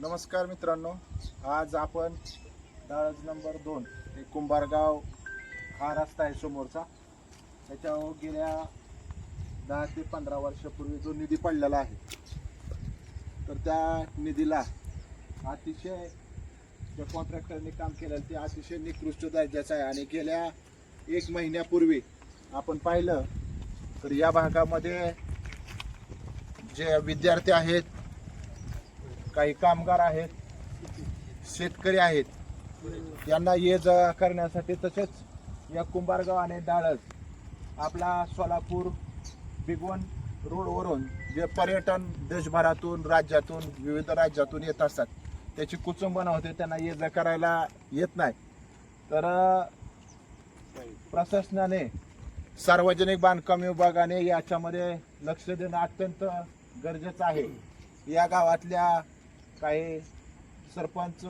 नमस्कार मित्रांनो आज आपण डाळज नंबर दोन हे कुंभारगाव हा रस्ता आहे समोरचा. त्याच्यावर गेल्या दहा ते पंधरा वर्षापूर्वी जो निधी पडलेला आहे तर त्या निधीला अतिशय ज्या कॉन्ट्रॅक्टरने काम केलं ते अतिशय निकृष्ट दर्जाचं आहे. आणि गेल्या एक महिन्यापूर्वी आपण पाहिलं तर या भागामध्ये जे विद्यार्थी आहेत काही कामगार आहेत शेतकरी आहेत यांना ये जा करण्यासाठी तसेच या कुंभारगाव आणि डाळज आपला सोलापूर बिगवन रोडवरून जे पर्यटन देशभरातून राज्यातून विविध राज्यातून येत असतात त्याची कुचुंबना होते त्यांना ये जा करायला येत नाही. तर प्रशासनाने सार्वजनिक बांधकाम विभागाने याच्यामध्ये लक्ष देणं अत्यंत गरजेचं आहे. या गावातल्या काही सरपंच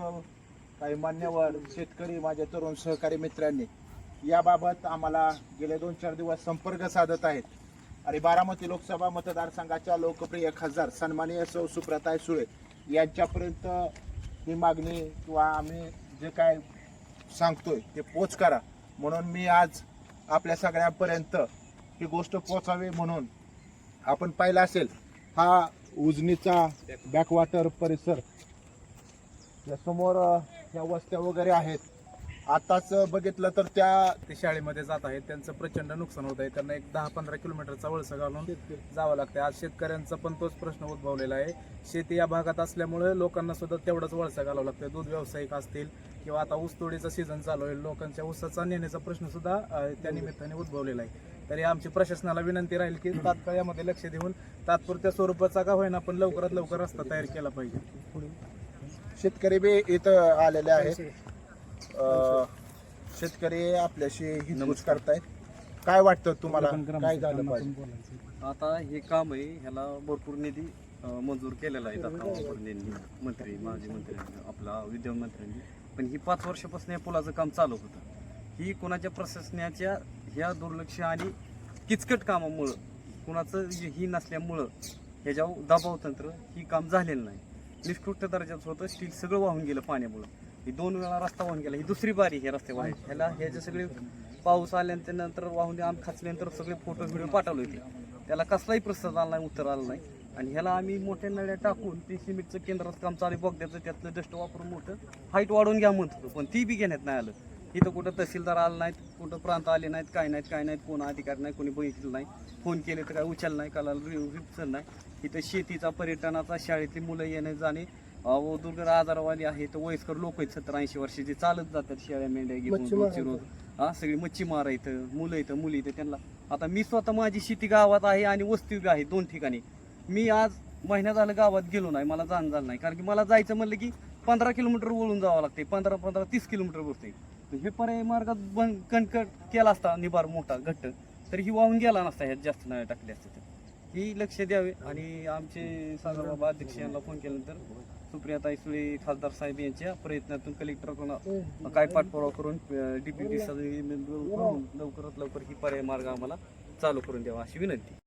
काही मान्यवर शेतकरी माझ्या तरुण सहकारी मित्रांनी याबाबत आम्हाला गेले दोन चार दिवस संपर्क साधत आहेत. आणि बारामती लोकसभा मतदारसंघाच्या लोकप्रिय खासदार सन्माननीय सौ सुप्रताय सुळे यांच्यापर्यंत ही मागणी किंवा आम्ही जे काय सांगतोय ते पोच करा. म्हणून मी आज आपल्या सगळ्यांपर्यंत ही गोष्ट पोचावी म्हणून आपण पाहिलं असेल हा उजनीचा बॅकवॉटर परिसर. या समोर या वस्त्या वगैरे आहेत. आताच बघितलं तर त्या ते शाळेमध्ये जात आहेत. त्यांचं प्रचंड नुकसान होत आहे. त्यांना एक दहा पंधरा किलोमीटरचा वळसा घालून जावं लागतं आज शेतकऱ्यांचा पण तोच प्रश्न उद्भवलेला आहे. शेती या भागात असल्यामुळे लोकांना सुद्धा तेवढाच वळसा घालावं लागतं दूध व्यावसायिक असतील किंवा आता ऊसतोडीचा सीझन चालू आहे. लोकांच्या ऊसाचा नेण्याचा प्रश्न सुद्धा त्या निमित्ताने उद्भवलेला आहे. तरी आमची प्रशासनाला विनंती राहील की तात्काळ यामध्ये लक्ष देऊन तात्पुरत्या स्वरूपाचा का होईना पण लवकरात लवकर रस्ता तयार केला पाहिजे. शेतकरी बी इथं आलेले आहेत. शेतकरी आपल्याशी हितगुज करतायत. काय वाटतं तुम्हाला? काय झालं पाहिजे? आता हे काम आहे ह्याला भरपूर निधी मंजूर केलेला आहे मंत्री माजी मंत्र्यांनी आपला विद्यमान मंत्र्यांनी पण ही पाच वर्षापासून या पुलाचं काम चालू होतं. ही कोणाच्या प्रशासनाच्या ह्या दुर्लक्ष आणि किचकट कामामुळं कुणाचं ही नसल्यामुळं ह्याच्यावर दबाव तंत्र ही काम झालेलं नाही. निष्कृष्ट दर्जाचं होतं स्टील सगळं वाहून गेलं पाण्यामुळं. ही दोन वेळा रस्ता वाहून गेला ही दुसरी बारी हे रस्ते वाहन ह्याला ह्याचे सगळे पाऊस आल्यानंतर वाहून आम खाचल्यानंतर सगळे फोटो व्हिडिओ पाठवले होते. त्याला कसलाही प्रस्ताव आला नाही उत्तर आलं नाही. आणि ह्याला आम्ही मोठ्या नळ्या टाकून ते सिमेंटचं केंद्राचं काम चालू बघ द्यायचं त्यातलं डस्ट वापरून मोठं हाईट वाढवून घ्या म्हणत होतो पण ती बी घेण्यात नाही आलं. इथं कुठं तहसीलदार आलं नाहीत कुठं प्रांत आले नाहीत काय नाहीत काय नाहीत कोण अधिकारी नाही कोणी बघितलं नाही. फोन केले तर काय उचल नाही कालाला नाही. इथं शेतीचा पर्यटनाचा शाळेतली मुलं येणे जाणे दुर्गर आजारवाली आहेत वयस्कर लोक आहेत सत्तर ऐंशी वर्षाचे चालत जातात शेळ्या मेंढ्या घेऊन रोजची रोज हा सगळी मच्छीमार इथं मुलं इथं मुली इथं त्यांना. आता मी स्वतः माझी शेती गावात आहे आणि वस्ती आहे दोन ठिकाणी. मी आज महिना झालं गावात गेलो नाही मला जाण झालं नाही. कारण की मला जायचं म्हणलं की पंधरा किलोमीटर वळून जावं लागते पंधरा पंधरा तीस किलोमीटर बसते हे पर्याय मार्गात बंद कणकट केला असता निभार मोठा घट्ट तर ही वाहून गेला नसता ह्यात जास्त नाही टाकले असते तर. ही लक्ष द्यावे आणि आमचे सागरबाबा अध्यक्ष यांना फोन केल्यानंतर सुप्रियाताई सुळे खासदार साहेब यांच्या प्रयत्नातून कलेक्टरकडून काय पाठपुरावा करून डीपीटी लवकरात लवकर ही पर्याय मार्ग आम्हाला चालू करून द्यावा अशी विनंती.